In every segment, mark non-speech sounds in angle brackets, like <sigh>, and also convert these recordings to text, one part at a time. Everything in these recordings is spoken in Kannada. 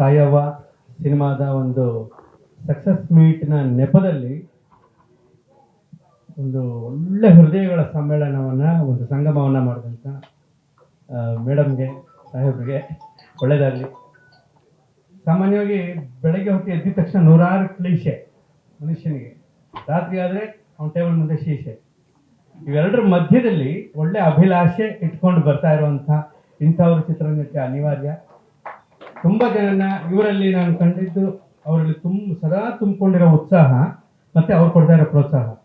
ತಾಯವ್ವ ಸಿನಿಮಾದ ಒಂದು ಸಕ್ಸಸ್ ಮೀಟ್ನ ನೆಪದಲ್ಲಿ ಒಂದು ಒಳ್ಳೆ ಹೃದಯಗಳ ಸಮ್ಮೇಳನವನ್ನು, ಒಂದು ಸಂಗಮವನ್ನು ಮಾಡಿದಂಥ ಮೇಡಮ್ಗೆ, ಸಾಹೇಬ್ರಿಗೆ ಒಳ್ಳೆಯದಾಗಲಿ ಸಾಮಾನ್ಯವಾಗಿ ಬೆಳಗ್ಗೆ ಹೊತ್ತು ಎದ್ದಿದ ತಕ್ಷಣ ನೂರಾರು ಕ್ಲೀಶೆ ಮನುಷ್ಯನಿಗೆ. ರಾತ್ರಿ ಆದರೆ ಅವನ ಟೇಬಲ್ ಮುಂದೆ ಶೀಶೆ ಇವೆರಡರ ಮಧ್ಯದಲ್ಲಿ ಒಳ್ಳೆ ಅಭಿಲಾಷೆ ಇಟ್ಕೊಂಡು ಬರ್ತಾ ಇರುವಂಥ ಇಂಥವ್ರ ಚಿತ್ರರಂಗಕ್ಕೆ ಅನಿವಾರ್ಯ. ತುಂಬ ಜನನ ಇವರಲ್ಲಿ ನಾನು ಕಂಡಿದ್ದು, ಅವರಲ್ಲಿ ತುಂಬ ಸದಾ ತುಂಬಿಕೊಂಡಿರೋ ಉತ್ಸಾಹ, ಮತ್ತೆ ಅವ್ರು ಕೊಡ್ತಾ ಇರೋ ಪ್ರೋತ್ಸಾಹ.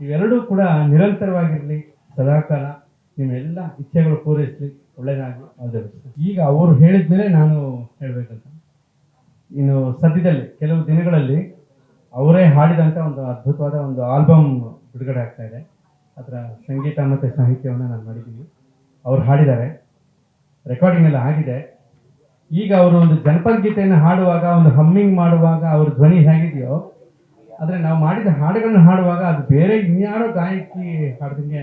ಇವೆರಡೂ ಕೂಡ ನಿರಂತರವಾಗಿರಲಿ, ಸದಾಕಾಲ ನಿಮ್ಮೆಲ್ಲ ಇಚ್ಛೆಗಳು ಪೂರೈಸಲಿ ಒಳ್ಳೆಯದಾಗಲಿ ಆದರಿಸಿ ಈಗ ಅವರು ಹೇಳಿದ ಮೇಲೆ ನಾನು ಹೇಳಬೇಕಂತ. ಇನ್ನು ಸದ್ಯದಲ್ಲಿ, ಕೆಲವು ದಿನಗಳಲ್ಲಿ ಅವರೇ ಹಾಡಿದಂಥ ಒಂದು ಅದ್ಭುತವಾದ ಒಂದು ಆಲ್ಬಮ್ ಬಿಡುಗಡೆ ಆಗ್ತಾ ಇದೆ. ಅದರ ಸಂಗೀತ ಮತ್ತು ಸಾಹಿತ್ಯವನ್ನು ನಾನು ಮಾಡಿದ್ದೀನಿ. ಅವ್ರು ಹಾಡಿದ್ದಾರೆ. ರೆಕಾರ್ಡಿಂಗ್ ಎಲ್ಲ ಆಗಿದೆ. ಈಗ ಅವರು ಒಂದು ಜನಪದ ಗೀತೆಯನ್ನು ಹಾಡುವಾಗ, ಒಂದು ಹಮ್ಮಿಂಗ್ ಮಾಡುವಾಗ ಅವ್ರ ಧ್ವನಿ ಹೇಗಿದೆಯೋ, ಆದರೆ ನಾವು ಮಾಡಿದ ಹಾಡುಗಳನ್ನ ಹಾಡುವಾಗ ಅದು ಬೇರೆ ಇನ್ಯಾರೋ ಗಾಯಕಿ ಹಾಡ್ದಂಗೆ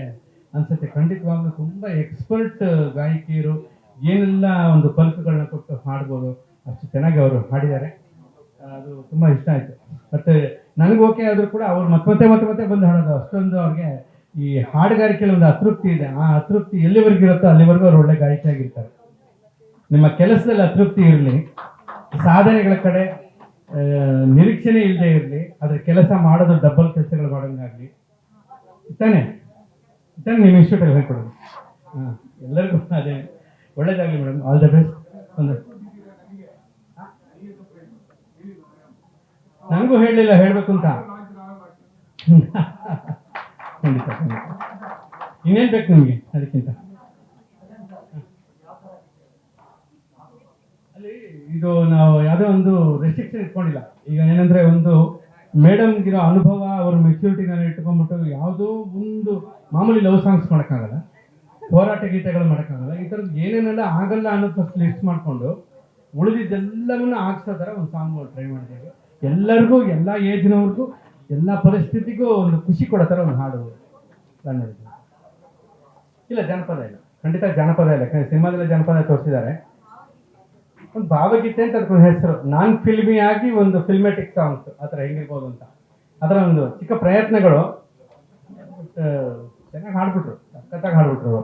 ಅನ್ಸುತ್ತೆ. ಖಂಡಿತವಾಗ್ಲೂ ತುಂಬ ಎಕ್ಸ್ಪರ್ಟ್ ಗಾಯಕಿಯರು ಏನೆಲ್ಲ ಒಂದು ಪಲ್ಕಗಳನ್ನ ಕೊಟ್ಟು ಹಾಡ್ಬೋದು, ಅಷ್ಟು ಚೆನ್ನಾಗಿ ಅವರು ಹಾಡಿದ್ದಾರೆ. ಅದು ತುಂಬ ಇಷ್ಟ ಆಯಿತು. ಮತ್ತು ನನಗೆ ಓಕೆ ಆದರೂ ಕೂಡ ಅವ್ರು ಮತ್ತೆ ಮತ್ತೆ ಮತ್ತೆ ಮತ್ತೆ ಬಂದು ಹಾಡೋದು. ಅಷ್ಟೊಂದು ಅವ್ರಿಗೆ ಈ ಹಾಡುಗಾರಿಕೆಯಲ್ಲಿ ಒಂದು ಅತೃಪ್ತಿ ಇದೆ. ಆ ಅತೃಪ್ತಿ ಎಲ್ಲಿವರೆಗೂ ಇರುತ್ತೋ ಅಲ್ಲಿವರೆಗೂ ಅವ್ರು ಒಳ್ಳೆ ಗಾಯಕಿಯಾಗಿರ್ತಾರೆ ನಿಮ್ಮ ಕೆಲಸದಲ್ಲಿ ಅತೃಪ್ತಿ ಇರಲಿ, ಸಾಧನೆಗಳ ಕಡೆ ನಿರೀಕ್ಷಣೆ ಇಲ್ಲದೆ ಇರಲಿ ಅದ್ರ ಕೆಲಸ ಮಾಡೋದು ಡಬಲ್ ಕೆಲಸಗಳು ಮಾಡೋಂಗಾಗ್ಲಿ. ತಾನೆ? ತಾನೆ ನಿಮ್ಮ ಇನ್ಸ್ಟಿಟ್ಯೂಟಲ್ಲಿ ಹೇಳ್ಕೊಡೋದು. ಹಾಂ, ಎಲ್ಲರಿಗೂ ಅದೇ, ಒಳ್ಳೇದಾಗಲಿ ಮೇಡಮ್ ಆಲ್ ದ ಬೆಸ್ಟ್ ಒಂದು. ನನಗೂ ಹೇಳಲಿಲ್ಲ, ಹೇಳಬೇಕು ಅಂತ. <laughs> ಖಂಡಿತ ಖಂಡಿತ. ಇನ್ನೇನು ಬೇಕು ನಿಮಗೆ ಅದಕ್ಕಿಂತ? ಇದು ನಾವು ಯಾವುದೇ ಒಂದು ರೆಸ್ಟ್ರಿಕ್ಷನ್ ಇಟ್ಕೊಂಡಿಲ್ಲ. ಈಗ ಏನಂದ್ರೆ ಒಂದು ಮೇಡಮ್ಗಿರೋ ಅನುಭವ ಅವ್ರ ಮೆಚ್ಯೂರಿಟಿನ ಇಟ್ಕೊಂಡ್ಬಿಟ್ಟು ಯಾವುದೋ ಒಂದು ಮಾಮೂಲಿ ಲವ್ ಸಾಂಗ್ಸ್ ಮಾಡೋಕ್ಕಾಗಲ್ಲ. ಹೋರಾಟ ಗೀತೆಗಳು ಮಾಡೋಕ್ಕಾಗಲ್ಲ. ಈ ಥರದ್ದು ಏನೇನೆಲ್ಲ ಆಗಲ್ಲ ಅನ್ನೋದು ಫಸ್ಟ್ ಲಿಸ್ಟ್ ಮಾಡಿಕೊಂಡು ಉಳಿದಿದ್ದೆಲ್ಲವನ್ನೂ ಆಗ್ಸೋ ಥರ ಒಂದು ಸಾಂಗ್ ಟ್ರೈ ಮಾಡಿದ್ದೇವೆ ಎಲ್ಲರಿಗೂ, ಎಲ್ಲ ಏಜ್ನವ್ರಿಗೂ ಎಲ್ಲ ಪರಿಸ್ಥಿತಿಗೂ ಒಂದು ಖುಷಿ ಕೊಡೋ ಥರ ಒಂದು ಹಾಡು ಇಲ್ಲ ಜನಪದ ಇಲ್ಲ. ಖಂಡಿತ ಜನಪದ ಇಲ್ಲ. ಸಿನಿಮಾದಲ್ಲಿ ಜನಪದ ತೋರಿಸಿದ್ದಾರೆ. ಒಂದು ಭಾವಗೀತೆ ಅಂತ ಅದಕ್ಕೊಂದು ಹೆಸರು. ನಾನ್ ಫಿಲ್ಮಿ ಆಗಿ ಒಂದು ಫಿಲ್ಮೆಟಿಕ್ ಸಾಂಗ್ಸ್ ಆ ಥರ ಹೆಂಗಿರ್ಬೋದು ಅಂತ. ಅದರ ಒಂದು ಚಿಕ್ಕ ಪ್ರಯತ್ನಗಳು ಚೆನ್ನಾಗಿ ಹಾಡ್ಬಿಟ್ರು, ಸಖತ್ತಾಗಿ ಹಾಡ್ಬಿಟ್ರು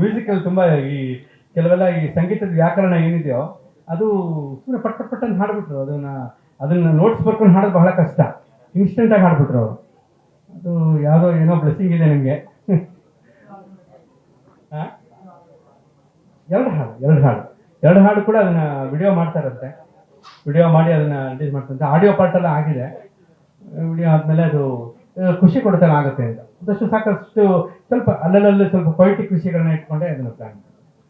ಮ್ಯೂಸಿಕಲ್ ತುಂಬ ಈ ಕೆಲವೆಲ್ಲ ಈ ಸಂಗೀತದ ವ್ಯಾಕರಣ ಏನಿದೆಯೋ, ಅದು ಸುಮ್ಮನೆ ಪಟ್ ಪಟ್ ಅಂತ ಹಾಡ್ಬಿಟ್ರು. ಅದನ್ನ ಅದನ್ನ ನೋಟ್ಸ್ ಬರ್ಕೊಂಡು ಹಾಡೋದು ಬಹಳ ಕಷ್ಟ. ಇನ್ಸ್ಟೆಂಟಾಗಿ ಹಾಡ್ಬಿಟ್ರು ಅವರು. ಅದು ಯಾವುದೋ ಏನೋ ಬ್ಲೆಸ್ಸಿಂಗ್ ಇದೆ ನಿಮಗೆ. <laughs> ಎರಡು ಹಾಡು ಎರಡು ಹಾಡು. ಎರಡು ಹಾಡು ಕೂಡ ಅದನ್ನ ವಿಡಿಯೋ ಮಾಡ್ತಾರಂತೆ ವಿಡಿಯೋ ಮಾಡಿ ಅದನ್ನ ರಿಲೀಸ್ ಮಾಡ್ತಾರಂತೆ ಆಡಿಯೋ ಪಾರ್ಟ್ ಎಲ್ಲ ಆಗಿದೆ. ವಿಡಿಯೋ ಆದ್ಮೇಲೆ ಅದು ಖುಷಿ ಕೊಡ್ತಾನೆ ಆಗುತ್ತೆ ಅಂತ. ಅದಷ್ಟು ಸಾಕಷ್ಟು ಸ್ವಲ್ಪ ಅಲ್ಲಲ್ಲಿ ಸ್ವಲ್ಪ ಪೊಯಿಟಿಕ್ ವಿಷಯಗಳನ್ನ ಇಟ್ಕೊಂಡೆ ಅದನ್ನ ಪ್ಲಾನ್